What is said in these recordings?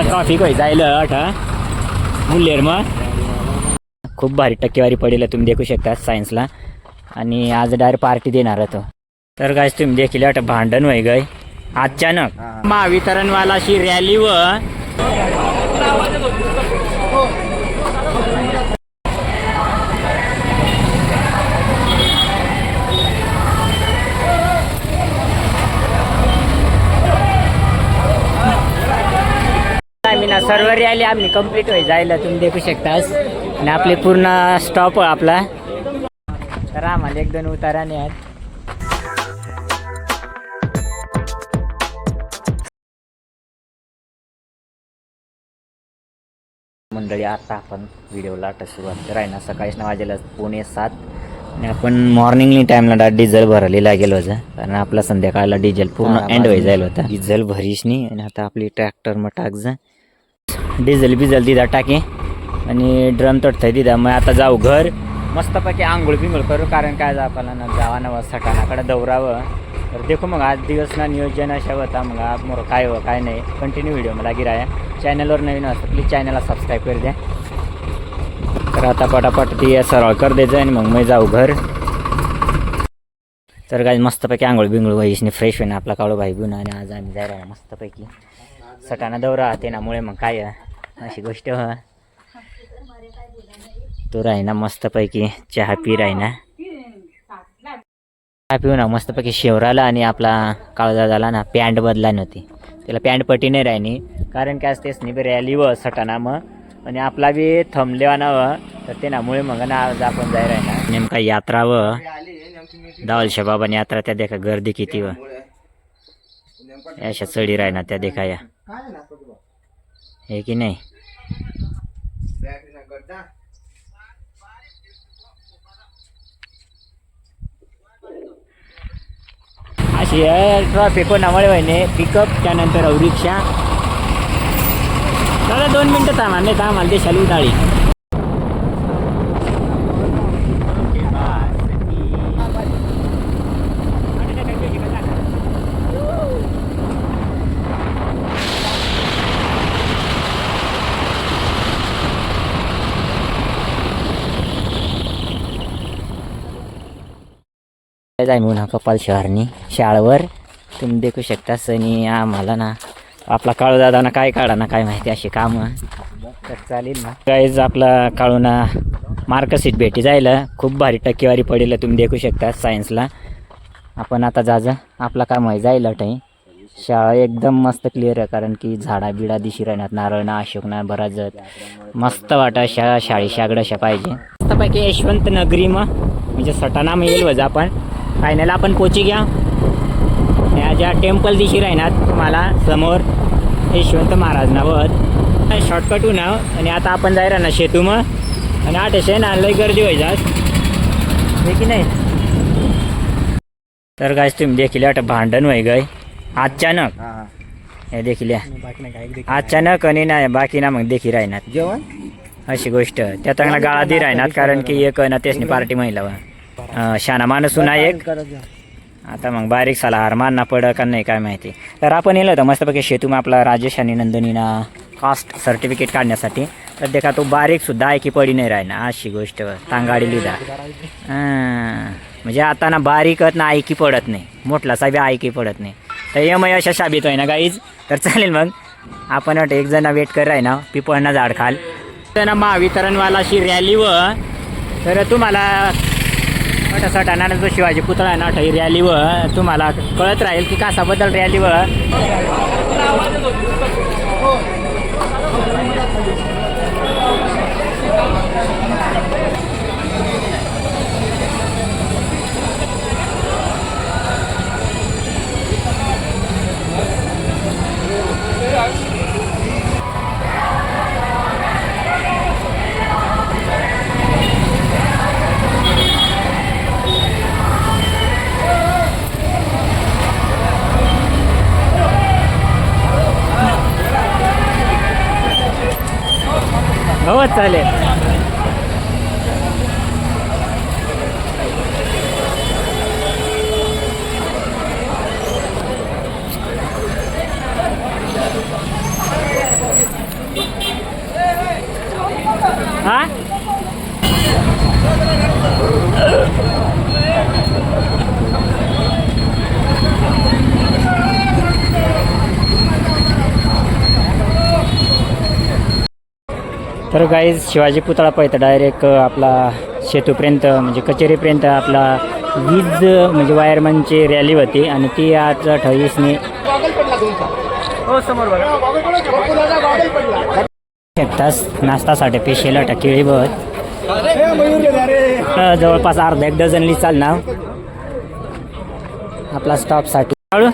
Traffic होई जायला अठ मुल्लेर मग? खूप भारी टक्केवारी पडेल तुम्ही देखू शकता सायन्सला आणि आज डायरेक्ट पार्टी देणार होतो तर काय तुम्ही देखील अट भांडण होय गय अचानक महावितरणवालाशी रॅली व सर्व रॅली आम्ही कंप्लीट होई जायला तुम्ही देखू शकतास आणि आपले पूर्ण स्टॉप आपला. तर आम्हाला एक दोन उताराने आहेत. मंडळी आता आपण व्हिडिओला आता सुरुवात करायला. सकाळीच ना वाजेला पुणे सात. आणि आपण मॉर्निंगली टाईमला डिझेल भरलेला गेलो होतं कारण आपला संध्याकाळला डिझेल पूर्ण एंड जायला होता डिझेल भरीशनी आणि आता आपली ट्रॅक्टर मग टाक जा. डिझेल बिझेल दिदा टाके. आणि ड्रम तडथंय दिदा. मग आता जाऊ घर. मस्तपैकी आंघोळ बिंघोळ करू. कारण काय जा आपल्याला ना जावा नवा सटाणाकडे दौरावं. तर देखो मग आज दिवस ना नियोजन अशा होता. मग आज मोर काय हो काय नाही. कंटिन्यू व्हिडिओ मला गिराया चॅनलवर नवीन असतं प्लीज चॅनलला सबस्क्राईब कर द्या. तर आता पटापट ती सरळ कर द्यायचं आणि मग मी जाऊ घर. तर काय मस्तपैकी आंघोळ बिंघोळ वहीसनी फ्रेश होईन आपला काळू भाई गुण आणि आज आम्ही जायला मस्तपैकी. सटाणा दौरा त्यामुळे मग काय अशी गोष्ट हो तो राही ना मस्तपैकी चहा पी राही ना चहा पिऊ ना मस्तपैकी शेवराला आणि आपला काळदादाला ना पॅन्ट बदला नव्हती त्याला पॅन्ट पटी नाही राहिनी. कारण की आज तेच नाही रॅली व सटाणा मग आणि आपला बी थंबलेवा ना व. तर त्यामुळे मग ना आज आपण जाय राहिना. नेमका यात्रा व. दावल शबाबाने यात्रा त्या देखा गर्दी किती व. अशा चढी राही ना त्या देखा या. हे की नाही अशी ट्रॉफिक कोणामुळे वहिने पिकअप त्यानंतर रिक्षा दादा दोन मिनटं थांबा नाही तर आम्हाला देशाला उडाळी जाय म्हणून कपाल शहरनी शाळवर. तुम्ही देखू शकता सनी आम्हाला ना आपला काळू दादा ना काय काढा ना काय माहिती अशी कामं. तर चालेल ना. काहीच आपला काळू ना मार्कशीट भेटी जायला. खूप भारी टक्केवारी पडेल तुम्ही देखू शकता सायन्सला आपण आता जाजा आपला काम आहे जायला टाई शाळा एकदम मस्त क्लिअर आहे कारण की झाडा बिडा दिशी राहणार नारळ ना अशोक ना बराजत. मस्त वाटा शाळा शाळी शागडशा पाहिजे. मस्तपैकी यशवंत नगरी मग म्हणजे सटाणा मग येईल वजा आपण. फायनल आपण पोची घ्या. या ज्या टेम्पल दिशी राहणार तुम्हाला समोर यशवंत महाराज नावत शॉर्टकट ना आणि आता आपण जायला ना शेतू मग आणि आठशे ना लय गर्दी जास हे की नाही? तर काय तुम्ही देखील आता भांडण होई गय अचानक. हे देखील. अचानक आणि नाही बाकी ना मग देखील राहणार. जेवण? अशी गोष्ट. त्या चांगला गाळा दे राहणार कारण की एक ना त्यासनी पार्टी महिला शाना माणूस एक आता मग बारीक साला हार मारना पड का नाही काय माहिती. तर आपण येलो होतं मस्तपैकी शेतूम आपला राजेश आणि नंदनीना कास्ट सर्टिफिकेट काढण्यासाठी. तर देखा तो बारीक सुद्धा ऐकी पडी नाही राहिना अशी गोष्ट तांगाडी हां. म्हणजे आता ना बारीकत ना ऐकी पडत नाही. मोठला साहेब ऐकी पडत नाही. तर यम अशा शाबित होय ना गाईज तर चालेल मग. आपण वाटतं एक जण वेट कर आहे ना पिपळना झाड खाल. तर ना महावितरणवालाशी रॅली व तर तुम्हाला छोटा सटाणा जो शिवाजी पुतळा आहे ना ही रॅली व तुम्हाला कळत राहील की कासाबद्दल रॅली हो चालेल हा तर गाईज शिवाजी पुतळा पाहिजे डायरेक्ट आपला शेतूपर्यंत म्हणजे कचेरीपर्यंत आपला वीज म्हणजे वायरमनची रॅली होती आणि ती आज अठ्ठावीसने हो तास नाश्तासाठी पेशल केळी बघ. जवळपास अर्धा एक डझनली चालणार. आपला स्टॉपसाठी हळू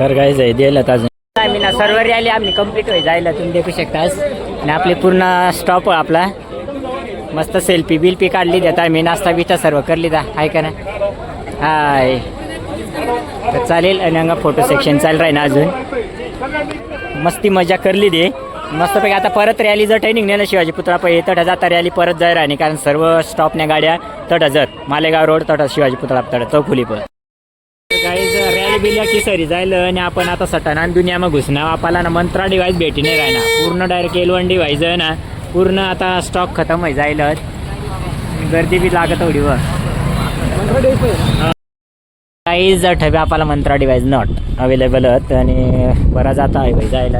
तर काय जाय दिलं अजून. आम्ही ना सर्व रॅली आम्ही कंप्लीट होई जायला तुम्ही देखू शकतास. आणि आपली पूर्ण स्टॉप आपला. मस्त सेल्फी बिल्फी काढली देत आम्ही नाश्ता बिस्ता सर्व करली दा. आहे का ना? हाय. तर चालेल आणि अंगा फोटो सेक्शन चालू राही ना अजून. मस्ती मजा करली दे. मस्तपैकी आता परत रॅली जर ट्रेनिंग नेलं शिवाजी पुतळा पहिले तडा जाता रॅली परत जाय राहिली कारण सर्व स्टॉपने गाड्या तट जात. मालेगाव रोड तटच शिवाजी पुतळा तट चौफुली पण. बिल्या की सरी जायला आणि आपण आता सटाना दुनिया मग घुसणार आपल्याला ना मंत्रा डिवाईस भेटी नाही राहणार पूर्ण डायरेक्ट एल वन डिवाईस आहे ना. पूर्ण आता स्टॉक खतम होई जायल. गर्दी बी लागत थोडी वर काहीच ठेवे आपल्याला मंत्रा डिवाईस नॉट अवेलेबल आहेत आणि बरा जाता आहे भाई जायला.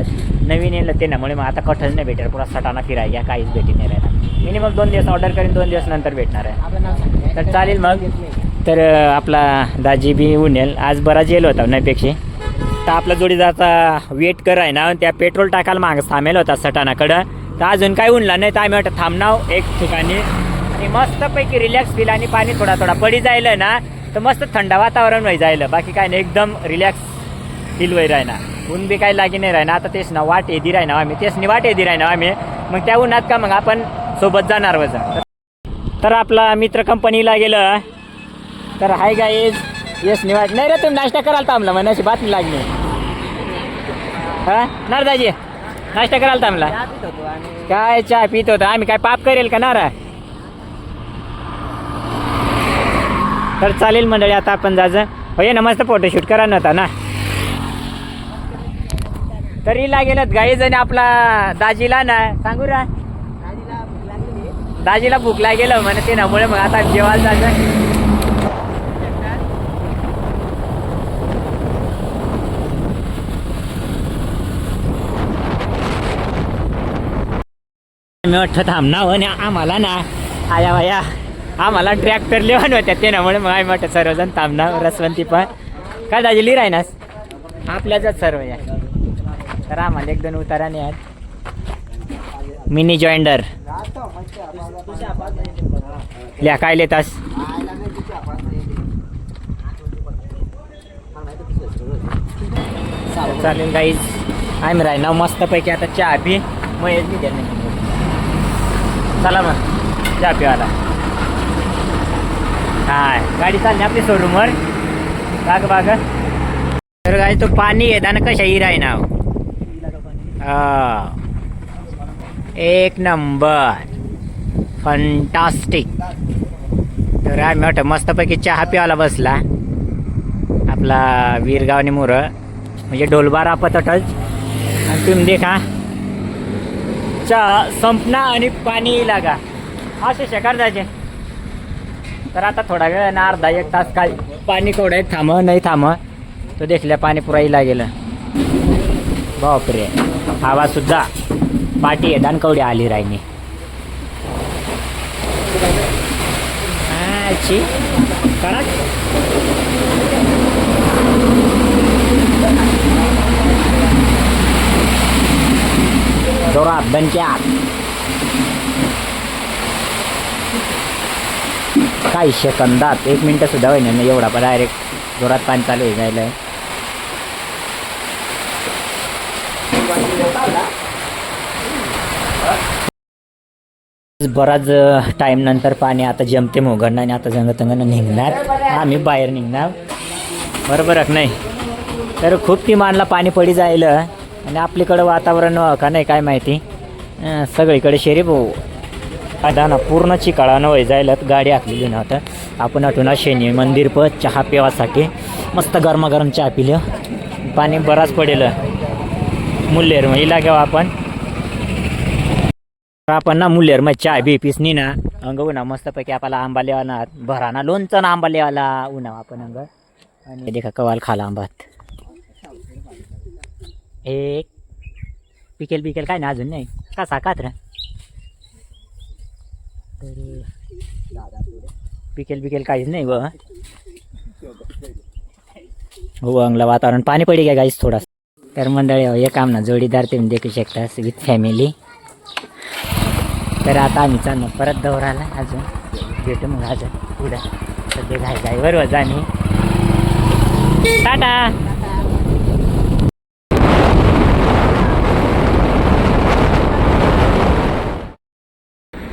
नवीन येलं ते त्यामुळे मग आता कठच नाही भेटेल. पुरा सटाणा फिराय घ्या काहीच भेटी नाही राहणार मिनिमम दोन दिवस ऑर्डर करीन दोन दिवस नंतर भेटणार आहे. तर चालेल मग. तर आपला दाजी बी उनेल आज बराच जेल होता नाहीपेक्षा तर आपला जोडी जाता वेट कराय ना त्या पेट्रोल टाकायला माग थांबेल होता सटाणाकडं. तर अजून काय उनला नाही तर आम्ही वाटतं थांबणाव एक ठिकाणी. आणि मस्तपैकी रिलॅक्स फील आणि पाणी थोडा थोडा पडी जायलं ना तर मस्त थंड वातावरण व्हाय जायलं. बाकी काय नाही एकदम रिलॅक्स फील व्हाय राहणार ऊन बी काही लागी नाही राहणार आता तेच ना वाट येदी राहणार हो आम्ही. तेच नि वाट येदी राहणार हो आम्ही. मग त्या उन्हात का मग आपण सोबत जाणार वजा तर आपला मित्र कंपनीला गेलं. तर हाय गाईज येस निवाट नाही रे तुम्ही नाश्ता कराल थांबला मग अशी बातमी लागली. हा? नारदाजी नाश्ता कराल थांबला काय चहा पित होता? आम्ही काय पाप करेल का नारा? तर चालेल मंडळी आता आपण जायचं हो ये ना मस्त फोटोशूट करा नव्हता ना. तरी लागेलच गाईज आणि आपला दाजीला ना सांगू रा. दाजीला भूक लागेल. म्हणे ते मग आता जेवायला जायचं मी वाटतं थांबणार आणि आम्हाला ना. आया वाया आम्हाला ट्रॅक्टर लिहून होत्या ते ना म्हणून मग आम्ही वाटतं सर्वजण थांबणार रसवंती पण. काय दाजी लिहि आपल्याच सर्व या. तर आम्हाला एक दोन उताराने आहेत. मिनी जॉइंडर लिहा काय लेतास. चालेल गाईज आम्ही राहिना मस्तपैकी आता चहा पी मग येत मी चला मग. चहा पिवाला. हाय. गाडी चालली आपली शोरूमवर बाग बाग. तर गाडी तो पाणी येताना कशा हिरा आहे ना एक नंबर. फंटास्टिक तर आम्ही वाटतं मस्तपैकी चहा पिवायला बसला. आपला वीरगावने मोरं. म्हणजे डोलबारा पतटच. आणि तुम्ही देखा. चहा संपना आणि पाणी लागा. असे शेकार जायचे तर आता थोडा वेळ ना अर्धा एक तास काय पाणी कोवडे थांब नाही थांब. तो देखल्या पाणी पुरायला लागेल. बापरे. आवाज सुद्धा पाठी आहे दानकवडी आली राहिनी आची कडक जोरात दणक्यात काही सेकंदात एक मिनटं सुद्धा होईना ना एवढा पण डायरेक्ट जोरात पाणी चालू होई जायला. बराच टाईम नंतर पाणी आता जमते मोगडणं आणि आता जंगतंगनं निघणार. आम्ही बाहेर निघणार. बरोबर नाही? तर खूप ती मानला पाणी पडी जायला आणि आपलीकडं वातावरण का नाही काय माहिती? सगळीकडे शेरी भाऊ. आता ना पूर्ण चिकाळानं वय जायला गाडी आखलेली नव्हतं आपण आठवून शनी मंदिर प चहा पिवासाठी मस्त गरमागरम चहा पिलं. पाणी बराच पडेल. मुल्लेर मग इला घेऊ आपण. आपण ना मुल्लेर मग चहा बी पिसनी ना अंग उन्हा मस्तपैकी आपल्याला आंबा लेवाना भराना लोणचं ना आंबा लिवाला. उन्हा आपण अंग. आणि देखा कवाल खाला आंबात. एक. पिकेल पिकेल काय ना अजून नाही. कसा कात्र तर. पिकेल पिकेल काहीच नाही ब हो अंगला वातावरण. पाणी पडी काय गाईस थोडा. तर मंडळी हो, हे काम ना जोडीदार तुम्ही देखू शकता विथ फॅमिली तर आता आम्ही चाललो परत दौराला अजून. भेटू मग अजून पुढं. सध्या घाय गाईवर बरोबर जाणे टाटा!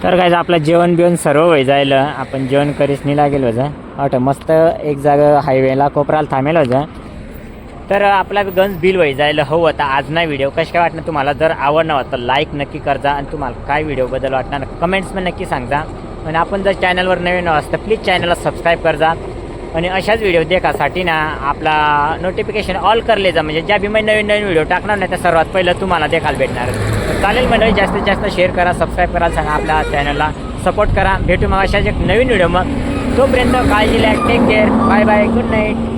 तर काय आपलं जेवण बिवण सर्व व्हाय जायला. आपण जेवण करीस निला लागेल जा. वाटतं मस्त एक जागा हायवेला कोपराला थांबेल होतं तर आपला गंज बिल व्हाय जायला. हो होता आज नाही व्हिडिओ कसं काय वाटणार तुम्हाला? जर आवडणार होतं लाईक नक्की करजा. आणि तुम्हाला काय व्हिडिओबद्दल वाटणार कमेंट्समध्ये नक्की सांगा आणि आपण जर चॅनलवर नवीन असतं प्लीज चॅनलला सबस्क्राईब करजा. आणि अशाच व्हिडिओ देखासाठी ना आपला नोटिफिकेशन ऑल करले जा. म्हणजे ज्या बी मी नवीन नवीन व्हिडिओ टाकणार नाही त्या सर्वात पहिलं तुम्हाला देखायला भेटणार. चालेल मंडळी जास्तीत जास्त शेअर करा सबस्क्राईब करायला सांगा आपल्या चॅनलला सपोर्ट करा. भेटू मग अशाच एक नवीन व्हिडिओ मग. तोपर्यंत काळजी take care bye bye good night